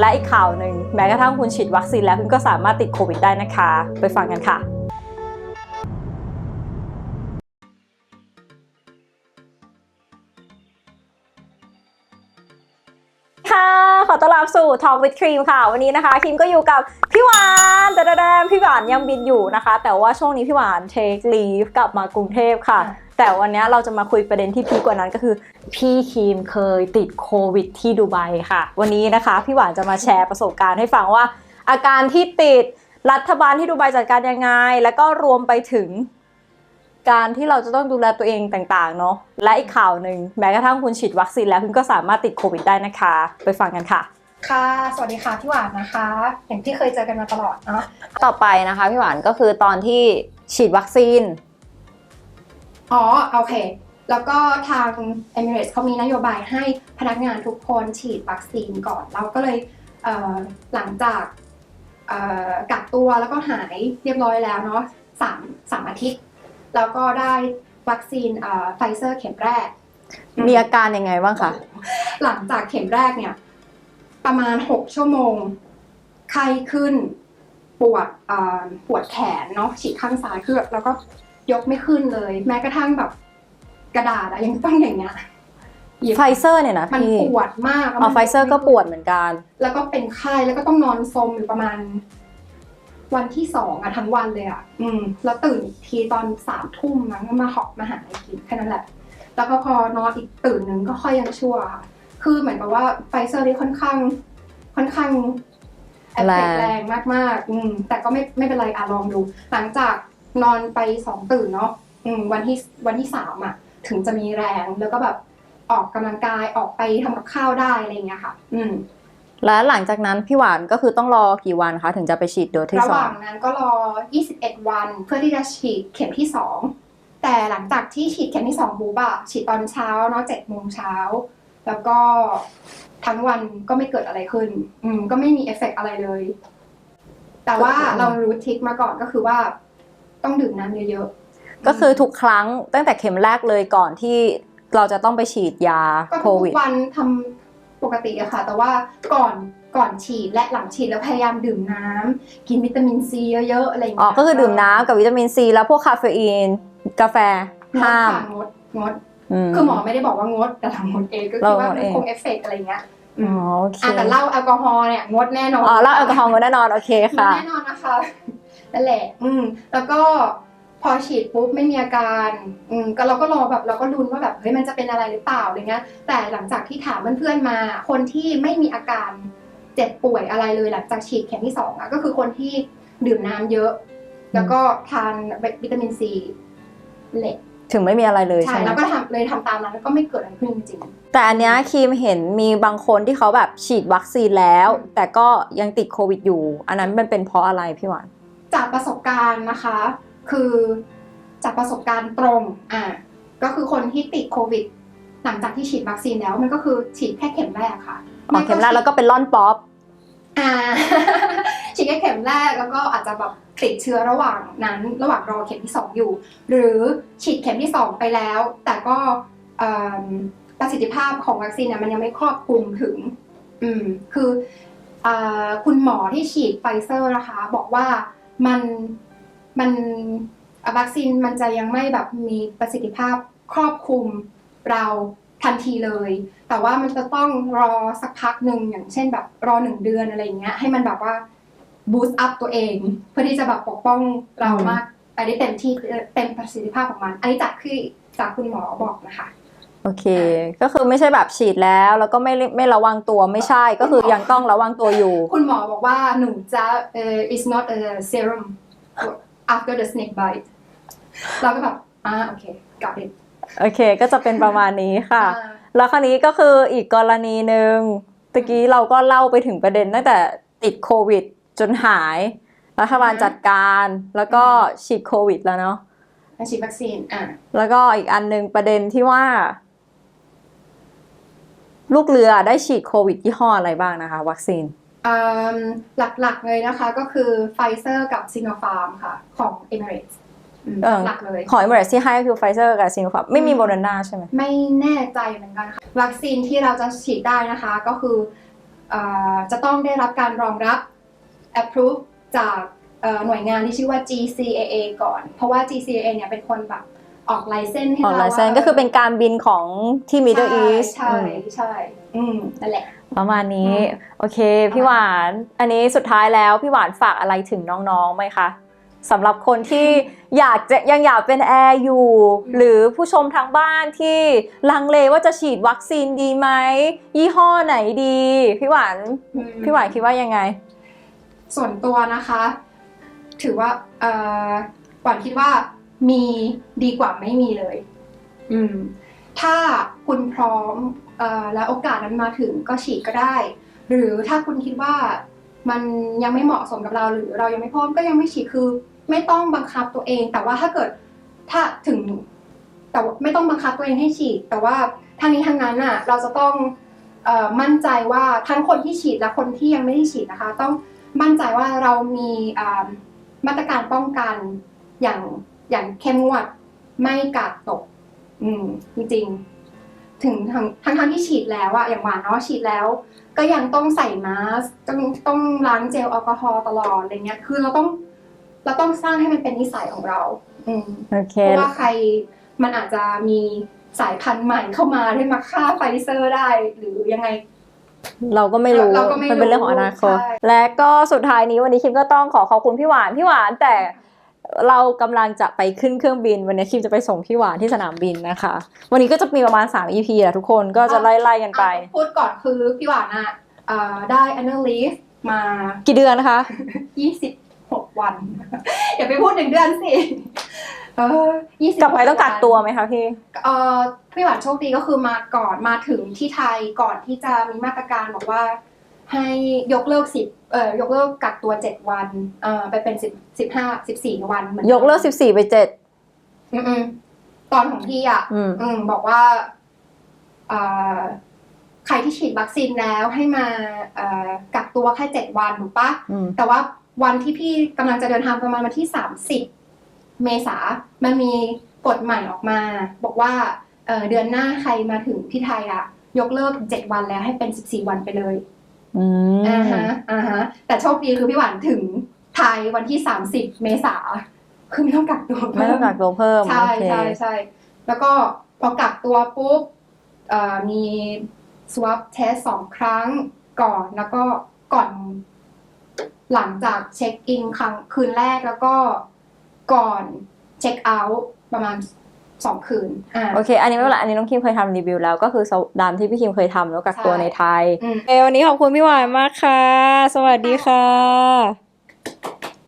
และอีกข่าวหนึ่งแม้กระทั่งคุณฉีดวัคซีนแล้วคุณก็สามารถติดโควิดได้นะคะ ไปฟังกันค่ะ ขอต้อนรับสู่ Talk with Cream ค่ะ วันนี้นะคะคิมก็อยู่กับพี่หวานแต่ดมพี่หวานยังบินอยู่นะคะ แต่ว่าช่วงนี้พี่หวาน take leave กลับมากรุงเทพค่ะ แต่วันนี้เราจะมาคุยประเด็นที่พีคกว่านั้นก็คือ พี่คิมเคยติดโควิดที่ดูไบค่ะ วันนี้นะคะพี่หวานจะมาแชร์ประสบการณ์ให้ฟังว่า อาการที่ติดรัฐบาลที่ดูไบจัดการยังไง แล้วก็รวมไปถึง การที่เราจะต้องดูแลตัวเองต่างๆ เนาะและอีกข่าวหนึ่งแม้กระทั่งคุณฉีดวัคซีนแล้วคุณก็สามารถติดโควิดได้นะคะ ไปฟังกันค่ะ ค่ะ สวัสดีค่ะพี่หวานนะคะอย่างที่เคยเจอกันมาตลอดเนาะต่อไปนะคะพี่หวานก็คือตอนที่ฉีดวัคซีน อ๋อโอเค แล้วก็ทาง Emirates เขามีนโยบายให้พนักงานทุกคนฉีดวัคซีนก่อน เราก็เลยเอ่อหลังจากเอ่อกักตัวแล้วก็หายเรียบร้อยแล้วเนาะสามสามอาทิตย์ แล้วก็ได้วัคซีนไฟเซอร์เข็มแรก มีอาการยังไงบ้างคะ หลังจากเข็มแรกเนี่ย ประมาณ 6 ชั่วโมง ไข้ขึ้น ปวดเอ่อปวดแขนเนาะฉีกข้างซ้ายคือแล้วก็ยกไม่ขึ้นเลย แม้กระทั่งแบบกระดาษอะยังต้องอย่างเงี้ยหยิบไฟเซอร์เนี่ยนะมันพี่ปวดมากแล้วอ๋อมันไฟเซอร์ก็ปวดเหมือนกัน แล้วก็เป็นไข้แล้วก็ต้องนอนซมอยู่ประมาณ วันที่สองอะทั้งวันเลยอะอืม แล้วตื่นอีกทีตอนสามทุ่มมั้งก็มาหอกมาหาอะไรกินแค่นั้นแหละ แล้วก็พอนอนอีกตื่นหนึ่งก็ค่อยยังชั่วค่ะ คือเหมือนกับว่าไฟเซอร์นี่ค่อนข้าง ค่อนข้างแอฟเฟกแรงมากๆ อืม แต่ก็ไม่ไม่เป็นไรอะลองดู หลังจากนอนไปสองตื่นเนาะอืม วันที่วันที่สามอะถึงจะมีแรงแล้วก็แบบออกกำลังกายออกไปทำกับข้าวได้อะไรอย่างเงี้ยค่ะ อืม และหลังจากนั้นพี่หวานก็คือต้องรอกี่วันคะถึงจะไปฉีดโดสที่ระสหอว่างงนั้นก็รอ 21 วันเพื่อที่จะฉีดเข็มที่ 2 แต่หลังจากที่ฉีดเข็มที่ 2 บูบอะฉีดตอนเช้าเนาะ7โมงเช้า แล้วก็ทั้งวันก็ไม่เกิดอะไรขึ้น อืม ก็ไม่มีเอฟเฟกต์อะไรเลย แต่ว่าเรารู้ทริคมาก่อนก็คือว่า ต้องดื่มน้ำเยอะๆก็คือทุกครั้งตั้งแต่เข็มแรกเลยก่อนที่เราจะต้องไปฉีดยาก็โคทุวิด กวันทำ ปกติอะค่ะ แต่ว่าก่อนก่อนฉีดและหลังฉีดแล้วพยายามดื่มน้ำกินวิตามินซีเยอะๆอะไรอย่างอ๋อ เงี้ยก็คือดื่มน้ำกับวิตามินซีแล้วพวกคาเฟอีน กาแฟ งดห้ามค่ะงดงด ม คือหมอไม่ได้บอกว่างดแต่เรางดเองก็คือว่าเรางดมันเองคงเอฟเฟกต์อะไรเงี้ยอือ๋อมโอเคอะแต่เหล้าแอลกอฮอล์เนี่ยงดแน่นอนอ๋อเหล้าแอลกอฮอล์งดแน่นอน โอเคงดค่ะ แน่นอนนะคะนั่นแหละ อืม แล้วก็ พอฉีดปุ๊บไม่มีอาการอืมก็เราก็รอแบบเราก็ลุ้นว่าแบบเฮ้ยมันจะเป็นอะไรหรือเปล่าอะไรเงี้ย แต่หลังจากที่ถามเพื่อนๆมา คนที่ไม่มีอาการเจ็บป่วยอะไรเลยหลังจากฉีดเข็มที่สองอะก็คือคนที่ดื่มน้ำเยอะ แล้วก็ทานวิตามินซีเหล็กถึงไม่มีอะไรเลยใช่ใช่ไหมแล้วก็ทำเลยทำตามนั้นแล้วก็ไม่เกิดอะไรขึ้นจริง แต่อันเนี้ยครีมเห็นมีบางคนที่เขาแบบฉีดวัคซีนแล้ว อืม แต่ก็ยังติดโควิดอยู่ อันนั้นมันเป็นเพราะอะไรพี่หวานๆจากประสบการณ์นะคะ คือจากประสบการณ์ตรงอ่าก็คือคนที่ติดโควิด หลังจากที่ฉีดวัคซีนแล้วมันก็คือฉีดแค่เข็มแรกค่ะอ๋อเข็มแรกแล้วก็เป็นล่อนป๊อปอ่าฉีดแค่เข็มแรกแล้วก็อาจจะแบบติดเชื้อระหว่างนั้น ระหว่างรอเข็มที่สองอยู่ หรือฉีดเข็มที่สองไปแล้ว แต่ก็เอิ่มประสิทธิภาพของวัคซีนเนี่ยมันยังไม่ครอบคลุมถึง อืมคืออ่าคุณหมอที่ฉีดไฟเซอร์นะคะ บอกว่ามัน มันอะวัคซีนมันจะยังไม่แบบมีประสิทธิภาพครอบคลุมเราทันทีเลย แต่ว่ามันจะต้องรอสักพักหนึ่งอย่างเช่นแบบรอหนึ่งเดือนอะไรอย่างเงี้ยให้มันแบบว่าบูสต์อัพตัวเอง เพื่อที่จะแบบปกป้องเราอืมมากไปได้เต็มที่เต็มประสิทธิภาพของมัน อันนี้จากคือจากคุณหมอบอกนะคะโอเค ก็คือไม่ใช่แบบฉีดแล้วแล้วก็ไม่ไม่ระวังตัวไม่ใช่ก็คือยังต้องระวังตัวอยู่ คุณหมอบอกว่าหนูจะเอ่อ is not a serum after the snake bite เราก็แบบอ่าโอเค got it โอเค ก็จะเป็นประมาณนี้ค่ะอ่าแล้วคราวนี้ก็คืออีกกรณีหนึ่งตะกี้เราก็เล่าไปถึงประเด็นตั้งแต่ติดโควิดจนหาย รัฐบาลจัดการแล้วก็ฉีดโควิดแล้วเนาะการฉีดวัคซีนอ่าแล้วก็อีกอันหนึ่งประเด็นที่ว่า ลูกเรือได้ฉีดโควิดยี่ห้ออะไรบ้างนะคะ วัคซีนอืม หลักๆเลยนะคะก็คือไฟเซอร์กับซิโนฟาร์มค่ะ ของ Emirates อืมเออหลักเลยของเอเมริที่ให้ก็คือไฟเซอร์กับซิโนฟาร์มไม่มีอืมโมเดอร์นาใช่ไหมไม่แน่ใจเหมือนกันค่ะ วัคซีนที่เราจะฉีดได้นะคะก็คือเอ่อจะต้องได้รับการรองรับ approve จากเอ่อหน่วยงานที่ชื่อว่า GCAA ก่อน เพราะว่า GCAA เนี่ยเป็นคนแบบออกไลเซนส์ให้ออนเราไลน์เซนว่าก็คือเป็นการบินของที่ Middle East ใช่อืมใช่อืมนั่นแหละ ประมาณนี้อืมโอเค พี่หวาน อันนี้สุดท้ายแล้วพี่หวานฝากอะไรถึงน้องๆไหมคะสำหรับคนที่อยากจะยังอยากเป็นแอร์อยู่ หรือผู้ชมทางบ้านที่ลังเลว่าจะฉีดวัคซีนดีไหมยี่ห้อไหนดี พี่หวานอืมพี่หวานคิดว่ายังไง ส่วนตัวนะคะ ถือว่าเอ่อหวานคิดว่ามีดีกว่าไม่มีเลย อืม ถ้าคุณพร้อม เอ่อแล้วโอกาสนั้นมาถึงก็ฉีดก็ได้ หรือถ้าคุณคิดว่ามันยังไม่เหมาะสมกับเราหรือเรายังไม่พร้อมก็ยังไม่ฉีดคือ ไม่ต้องบังคับตัวเอง แต่ว่าถ้าเกิดถ้าถึงแต่ว่าไม่ต้องบังคับตัวเองให้ฉีด แต่ว่าทางนี้ทางนั้นอะเราจะต้องเอ่อมั่นใจว่าทั้งคนที่ฉีดและคนที่ยังไม่ได้ฉีดนะคะ ต้องมั่นใจว่าเรามีอ่ามาตรการป้องกันอย่างอย่างเข้มงวดไม่กาดตก อืมจริงๆ ถึงทั้งทั้งทั้งที่ฉีดแล้วอะอย่างหวานเนาะฉีดแล้ว ก็ยังต้องใส่มาสก์ต้องต้องล้างเจลแอลกอฮอล์ตลอดอะไรเงี้ยคือเราต้อง เราต้องสร้างให้มันเป็นนิสัยของเรา อืมโอเค เพราะว่าใครมันอาจจะมีสายพันธุ์ใหม่เข้ามาที่มาฆ่าไฟเซอร์ได้ หรือยังไงเราก็ไม่รู้ เราก็ไม่มันเป็นเรื่องของอนาคตใช่ และก็สุดท้ายนี้วันนี้คิมก็ต้องขอขอบคุณพี่หวาน พี่หวานแต่ เรากำลังจะไปขึ้นเครื่องบิน วันนี้คิมจะไปส่งพี่หวานที่สนามบินนะคะ วันนี้ก็จะมีประมาณ 3 EP แหละทุกคนก็จะไล่ๆกันไปอะพูดก่อนคือพี่หวานอะเอ่อได้ annual leave มากี่เดือนนะคะ26 วัน อย่าไปพูดหนึ่งเดือนสิเออ26กลับไปต้องกักตัวไหมคะพี่เอ่อพี่หวานโชคดีก็คือมาก่อนมาถึงที่ไทยก่อนที่จะมีมาตรการบอกว่า ให้ยกเลิกสิบ เอ่อยกเลิกกักตัวเจ็ดวันเอ่อไปเป็นสิบสิบห้าสิบสี่วันหมือนยกเลิก14ไป7อืมๆตอนของพี่อะ อืม อืมบอกว่าเอ่อใครที่ฉีดวัคซีนแล้วให้มาเอ่อกักตัวแค่เจ็ดวันถูกปะ อืม แต่ว่าวันที่พี่กำลังจะเดินทางประมาณวันที่สามสิบเมษา มันมีกฎใหม่ออกมา บอกว่าเอ่อเดือนหน้าใครมาถึงที่ไทยอะยกเลิกเจ็ดวันแล้วให้เป็นสิบสี่วันไปเลย อืมอ่าฮะอ่าฮะแต่โชคดีคือพี่หวานถึงไทยวันที่สามสิบเมษาคือไม่ต้องกักตัวไม่ต้องกักตัวเพิ่มใช่โอเคใช่ใช่แล้วก็พอกักตัวปุ๊บเอ่อมี swab test สองครั้งก่อนแล้วก็ก่อน หลังจากเช็คอินครั้งคืนแรกแล้วก็ก่อนเช็คเอาท์ประมาณ สองคืนอ่าโอเค อันนี้ไม่เป็นไร อันนี้น้องคิมเคยทำรีวิวแล้ว ก็คือดามที่พี่คิมเคยทำแล้วกักตัวใช่ในไทยอืมโอเควันนี้ขอบคุณพี่หวานมากค่ะ สวัสดีค่ะ